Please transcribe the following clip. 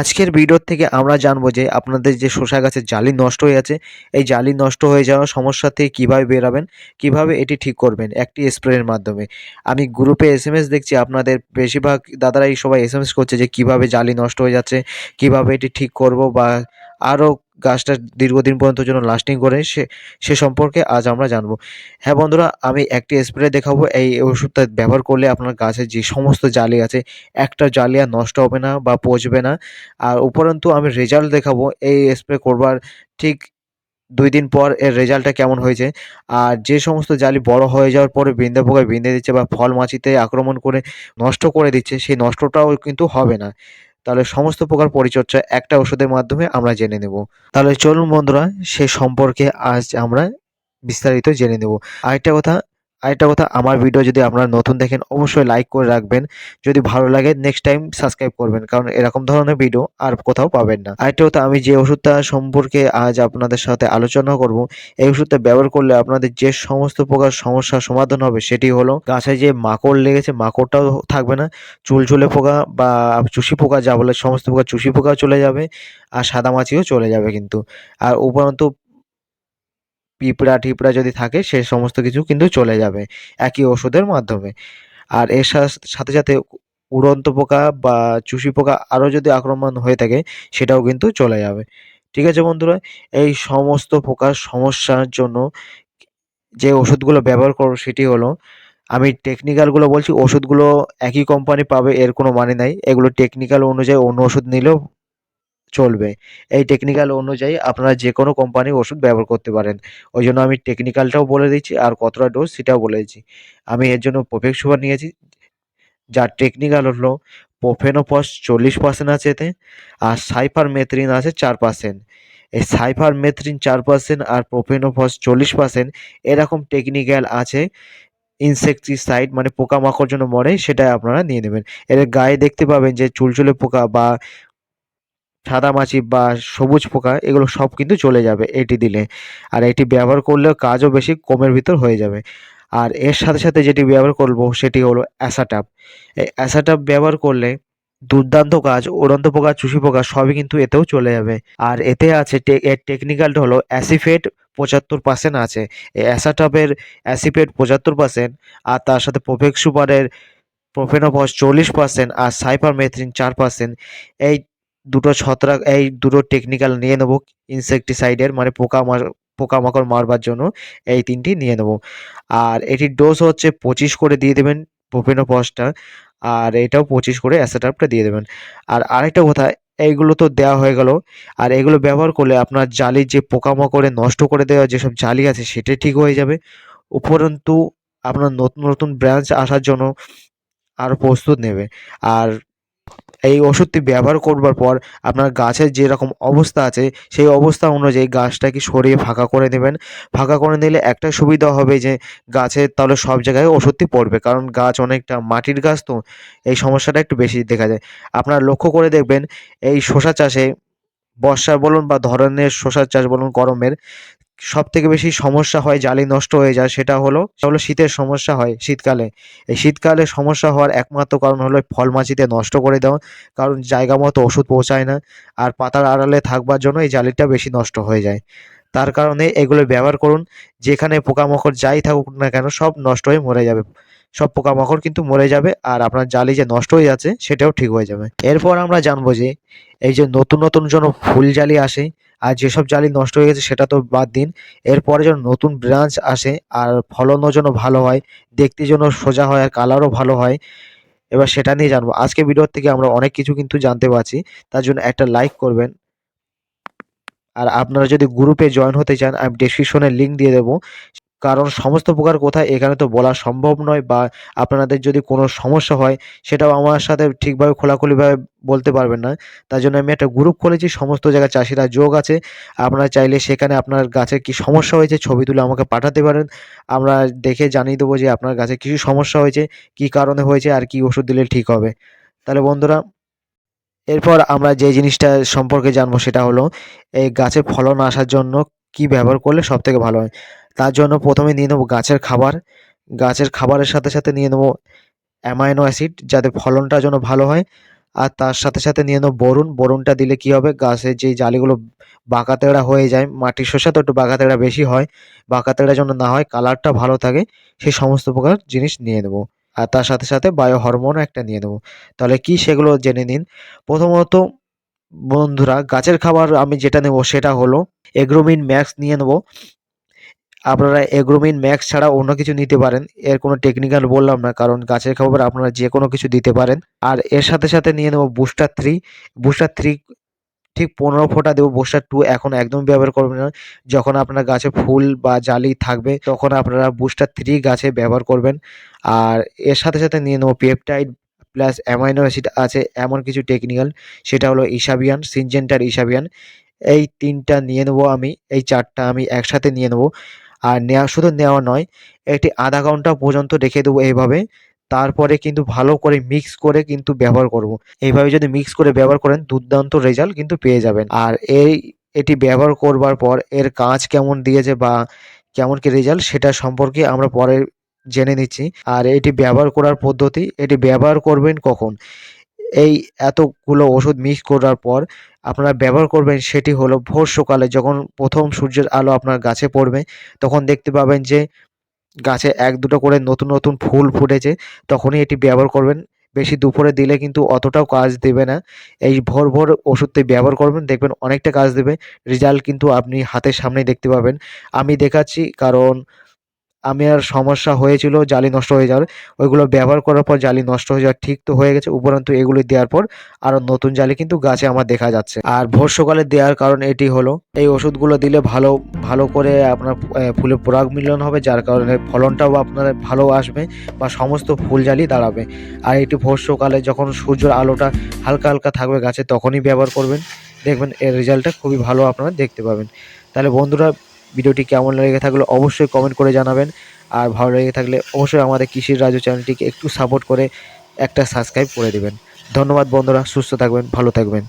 আজকের ভিডিওর থেকে আমরা জানব যে আপনাদের যে শসা গাছের জালি নষ্ট হয়ে আছে, এই জালি নষ্ট হয়ে যাওয়ার সমস্যা থেকে কীভাবে বেরাবেন, কীভাবে এটি ঠিক করবেন একটি স্প্রের মাধ্যমে। আমি গ্রুপে এস এম এস দেখছি, আপনাদের বেশিরভাগ দাদারাই সবাই এস এম এস করছে যে কীভাবে জালি নষ্ট হয়ে যাচ্ছে, কীভাবে এটি ঠিক করব বা আরও গাছটা দীর্ঘদিন পর্যন্ত যেন লাস্টিং করে, সে সে সম্পর্কে আজ আমরা জানব। হ্যাঁ বন্ধুরা, আমি একটি স্প্রে দেখাবো। এই ওষুধটা ব্যবহার করলে আপনার গাছের যে সমস্ত জালি আছে, একটা জালি আর নষ্ট হবে না বা পচবে না। আর উপরন্তু আমি রেজাল্ট দেখাবো। এই স্প্রে করবার ঠিক দুই দিন পর এর রেজাল্টটা কেমন হয়েছে। আর যে সমস্ত জালি বড় হয়ে যাওয়ার পরে বিন্দে পোকায় বিঁধে দিচ্ছে বা ফল মাছিতে আক্রমণ করে নষ্ট করে দিচ্ছে, সেই নষ্টটাও কিন্তু হবে না। তাহলে সমস্ত প্রকার পরিচর্যা একটা ওষুধের মাধ্যমে আমরা জেনে নেব। তাহলে চলুন বন্ধুরা, সে সম্পর্কে আজ আমরা বিস্তারিত জেনে নেব। আরেকটা কথা আরেকটা কথা, আমার ভিডিও যদি আপনারা নতুন দেখেন, অবশ্যই লাইক করে রাখবেন। যদি ভালো লাগে নেক্সট টাইম সাবস্ক্রাইব করবেন, কারণ এরকম ধরনের ভিডিও আর কোথাও পাবেন না। আরেকটা কথা, আমি যে ওষুধটা সম্পর্কে আজ আপনাদের সাথে আলোচনা করব, এই ওষুধটা ব্যবহার করলে আপনাদের যে সমস্ত প্রকার সমস্যার সমাধান হবে, সেটি হলো গাছে যে মাকড় লেগেছে, মাকড়টাও থাকবে না, চুল চুলচুলে পোকা বা চুষি পোকা, যা বলে সমস্ত প্রকার চুষি পোকাও চলে যাবে, আর সাদা মাছিও চলে যাবে কিন্তু। আর উপরন্তু পিঁপড়া টিপড়া যদি থাকে, সে সমস্ত কিছু কিন্তু চলে যাবে একই ওষুধের মাধ্যমে। আর এর সাথে সাথে উড়ন্ত পোকা বা চুষি পোকা আরও যদি আক্রমণ হয়ে থাকে, সেটাও কিন্তু চলে যাবে। ঠিক আছে বন্ধুরা, এই সমস্ত পোকার সমস্যার জন্য যে ওষুধগুলো ব্যবহার করো সেটি হলো, আমি টেকনিক্যালগুলো বলছি, ওষুধগুলো একই কোম্পানি পাবে, এর কোনো মানে নাই। এগুলো টেকনিক্যাল অনুযায়ী অন্য ওষুধ নিলেও চলবে। এই টেকনিক্যাল অনুযায়ী আপনারা যে কোনো কোম্পানির ওষুধ ব্যবহার করতে পারেন। ওই জন্য আমি টেকনিক্যালটাও বলে দিচ্ছি আর কতটা ডোজ সেটাও বলে দিচ্ছি আমি এর জন্য প্রোফেক্স সুপার নিয়েছি। যার টেকনিক্যাল হলো প্রোফেনোপস চল্লিশ পার্সেন্ট আছে এতে আর সাইফার মেথ্রিন আছে চার পার্সেন্ট এই সাইফার মেথ্রিন চার পার্সেন্ট আর প্রোফেনোফস চল্লিশ পার্সেন্ট এরকম টেকনিক্যাল আছে। ইনসেকটিসাইড মানে পোকামাকড় জন্য মরে সেটা আপনারা নিয়ে নেবেন। এর গায়ে দেখতে পাবেন যে চুলচুলে পোকা বা সাদামাছি বা সবুজ পোকা, এগুলো সব কিন্তু চলে যাবে এটি দিলে। আর এটি ব্যবহার করলেও কাজও বেশি কমের ভিতর হয়ে যাবে। আর এর সাথে সাথে যেটি ব্যবহার করব সেটি হলো অ্যাসাটাপ। এই অ্যাসাটাপ ব্যবহার করলে দুর্দান্ত কাজ, উড়ন্ত পোকা, চুষি পোকা সবই কিন্তু এতেও চলে যাবে। আর এতে আছে এর টেকনিক্যালটা হলো অ্যাসিফেট পঁচাত্তর পার্সেন্ট আছে। এই অ্যাসাটাপের অ্যাসিফেট পঁচাত্তর পার্সেন্ট আর তার সাথে প্রোফেক্স সুপারের প্রোফেনোভস চল্লিশ পার্সেন্ট আর সাইপার মেথ্রিন চার পার্সেন্ট এই দুটো ছত্রাক এই দুটো টেকনিক্যাল নিয়ে নেব ইনসেকটিসাইডের মানে পোকা পোকামাকড় মারবার জন্য এই তিনটি নিয়ে নেব। আর এটির ডোজ হচ্ছে পঁচিশ করে দিয়ে দেবেন প্রোপেনোপসটা আর এটাও পঁচিশ করে অ্যাসেটাপটা দিয়ে দেবেন। আর আরেকটা কথা, এইগুলো তো দেওয়া হয়ে গেল, আর এগুলো ব্যবহার করলে আপনার জালির যে পোকামাকড়ে নষ্ট করে দেওয়া যেসব জালি আছে, সেটা ঠিক হয়ে যাবে। উপরন্তু আপনার নতুন নতুন ব্রাঞ্চ আসার জন্য আরও প্রস্তুত নেবে। আর এই ওষুধটি ব্যবহার করবার পর আপনার গাছের যেরকম অবস্থা আছে, সেই অবস্থা অনুযায়ী গাছটাকে সরিয়ে ফাঁকা করে নেবেন। ফাঁকা করে নিলে একটা সুবিধা হবে যে গাছের তাহলে সব জায়গায় ওষুধটি পড়বে, কারণ গাছ অনেকটা মাটির গাছ তো, এই সমস্যাটা একটু বেশি দেখা যায়। আপনারা লক্ষ্য করে দেখবেন, এই শশা চাষে বর্ষা বলুন বা ধরনের শশার চাষ বলুন গরমের সব থেকে বেশি সমস্যা হয় জালি নষ্ট হয়ে যায় সেটা হলো হলো শীতের সমস্যা হয় শীতকালে। এই শীতকালে সমস্যা হওয়ার একমাত্র কারণ হলো ফল মাছিতে নষ্ট করে দেওয়া, কারণ জায়গা মতো ওষুধ পৌঁছায় না আর পাতার আড়ালে থাকবার জন্য এই জালিটা বেশি নষ্ট হয়ে যায়। তার কারণে এগুলো ব্যবহার করুন, যেখানে পোকামাকড় যাই থাকুক না কেন সব নষ্ট হয়ে মরে যাবে। সব পোকামাকড় কিন্তু মরে যাবে আর আপনার জালি যে নষ্ট হয়ে যাচ্ছে সেটাও ঠিক হয়ে যাবে। এরপর আমরা জানব যে, এই যে নতুন নতুন যেন ফুল জালি আসে আর যেসব জালি নষ্ট হয়ে গেছে সেটা তো বাদ দিন। এরপরে যেন নতুন ব্রাঞ্চ আসে আর ফলনও যেন ভালো হয়, দেখতে যেন সোজা হয় আর কালারও ভালো হয়, এবার সেটা নিয়ে জানব। আজকে ভিডিওর থেকে আমরা অনেক কিছু কিন্তু জানতে পারছি, তার জন্য একটা লাইক করবেন। আর আপনারা যদি গ্রুপে জয়েন হতে চান, আমি ডেসক্রিপশনে লিঙ্ক দিয়ে দেবো। কারণ সমস্ত প্রকার কথা এখানে তো বলা সম্ভব নয় বা আপনাদের যদি কোনো সমস্যা হয় সেটাও আমার সাথে ঠিকভাবে খোলাখুলিভাবে বলতে পারবেন না। তার জন্য আমি একটা গ্রুপ খুলেছি, সমস্ত জায়গায় চাষিরা যোগ আছে। আপনারা চাইলে সেখানে আপনার গাছের কি সমস্যা হয়েছে ছবি তুলে আমাকে পাঠাতে পারেন। আমরা দেখে জানিয়ে দেবো যে আপনার গাছে কিছু সমস্যা হয়েছে, কি কারণে হয়েছে আর কি ওষুধ দিলে ঠিক হবে। তাহলে বন্ধুরা, এরপর আমরা যে জিনিসটা সম্পর্কে জানব সেটা হলো, এই গাছে ফলন আসার জন্য কি ব্যবহার করলে সব থেকে ভালো হয়? তার জন্য প্রথমে নিয়ে নেব গাছের খাবার। গাছের খাবারের সাথে সাথে নিয়ে নেব অ্যামাইনো অ্যাসিড যাতে ফলনটা যেন ভালো হয়। আর তার সাথে সাথে নিয়ে নেব বরুণ। বরুণটা দিলে কি হবে? গাছের যে জালিগুলো বাঁকা তেড়া হয়ে যায়, মাটির শসা তো একটু বাঁকা তেড়া বেশি হয় বাঁকা তেড়া যেন না হয়, কালারটা ভালো থাকে সেই সমস্ত প্রকার জিনিস নিয়ে নেব। আর তার সাথে সাথে বায়ো হরমোনও একটা নিয়ে নেব। তাহলে কি সেগুলো জেনে নিন? প্রথমত বন্ধুরা, গাছের খাবার আমি যেটা নেব সেটা হলো এগ্রোমিন ম্যাক্স নিয়ে নেব। আপনারা এগ্রোমিন, ম্যাক্স ছাড়া অন্য কিছু নিতে পারেন। এর কোনো টেকনিক্যাল বললাম না, কারণ গাছের খাবার আপনারা যে কোনো কিছু দিতে পারেন। আর এর সাথে সাথে নিয়ে নেব বুস্টার থ্রি বুস্টার থ্রি ঠিক পনেরো ফোঁটা দেবো। বুস্টার টু এখন একদম ব্যবহার করবেন না। যখন আপনার গাছে ফুল বা জালি থাকবে, তখন আপনারা বুস্টার থ্রি গাছে ব্যবহার করবেন। আর এর সাথে সাথে নিয়ে নেব পেপটাইড প্লাস অ্যামাইনো অ্যাসিড আছে, এমন কিছু টেকনিক্যাল সেটা হলো ইসাবিয়ান সিনজেন্টার ইসাবিয়ান এই তিনটা নিয়ে নেব আমি, এই চারটা আমি একসাথে নিয়ে নেব। আর নেওয়া শুধু নেওয়া নয় এটি আধা ঘণ্টা পর্যন্ত রেখে দেবো এইভাবে। তারপরে কিন্তু ভালো করে মিক্স করে কিন্তু ব্যবহার করব। এইভাবে যদি মিক্স করে ব্যবহার করেন, দুর্দান্ত রেজাল্ট কিন্তু পেয়ে যাবেন। আর এই, এটি ব্যবহার করবার পর এর কাজ কেমন দিয়েছে বা কেমন কি রেজাল্ট সেটা সম্পর্কে আমরা পরে জেনে নিচ্ছি। আর এটি ব্যবহার করার পদ্ধতি, এটি ব্যবহার করবেন কখন? এই এতগুলো ওষুধ মিক্স করার পর আপনারা ব্যবহার করবেন সেটি হলো ভোর সকালে যখন প্রথম সূর্যের আলো আপনার গাছে পড়বে, তখন দেখতে পাবেন যে গাছে এক দুটো করে নতুন নতুন ফুল ফুটেছে, তখনই এটি ব্যবহার করবেন। বেশি দুপুরে দিলে কিন্তু অতটাও কাজ দেবে না। এই ভোর ভোর ওষুধটি ব্যবহার করবেন, দেখবেন অনেকটা কাজ দেবে। রেজাল্ট কিন্তু আপনি হাতের সামনেই দেখতে পাবেন। আমি দেখাচ্ছি কারণ আমি আর সমস্যা হয়েছিল, জালি নষ্ট হয়ে যাওয়ার। ওইগুলো ব্যবহার করার পর জালি নষ্ট হয়ে যাওয়া ঠিক তো হয়ে গেছে। উপরন্তু এগুলি দেওয়ার পর আরও নতুন জালি কিন্তু গাছে আমার দেখা যাচ্ছে। আর ভোর দেওয়ার কারণ এটি হলো, এই ওষুধগুলো দিলে ভালো ভালো করে আপনার ফুলে পরাগ মিলন হবে, যার কারণে ফলনটাও আপনার ভালো আসবে বা সমস্ত ফুল জালি দাঁড়াবে। আর এটি ভোর যখন সূর্যের আলোটা হালকা হালকা থাকবে গাছে, তখনই ব্যবহার করবেন। দেখবেন এর রেজাল্টটা খুবই ভালো আপনারা দেখতে পাবেন। তাহলে বন্ধুরা ভিডিওটি কেমন লেগে থাকলে অবশ্যই কমেন্ট করে জানাবেন। আর ভালো লেগে থাকলে অবশ্যই আমাদের কৃষির রাজু চ্যানেলটিকে একটু সাপোর্ট করে একটা সাবস্ক্রাইব করে দেবেন। ধন্যবাদ বন্ধুরা, সুস্থ থাকবেন, ভালো থাকবেন।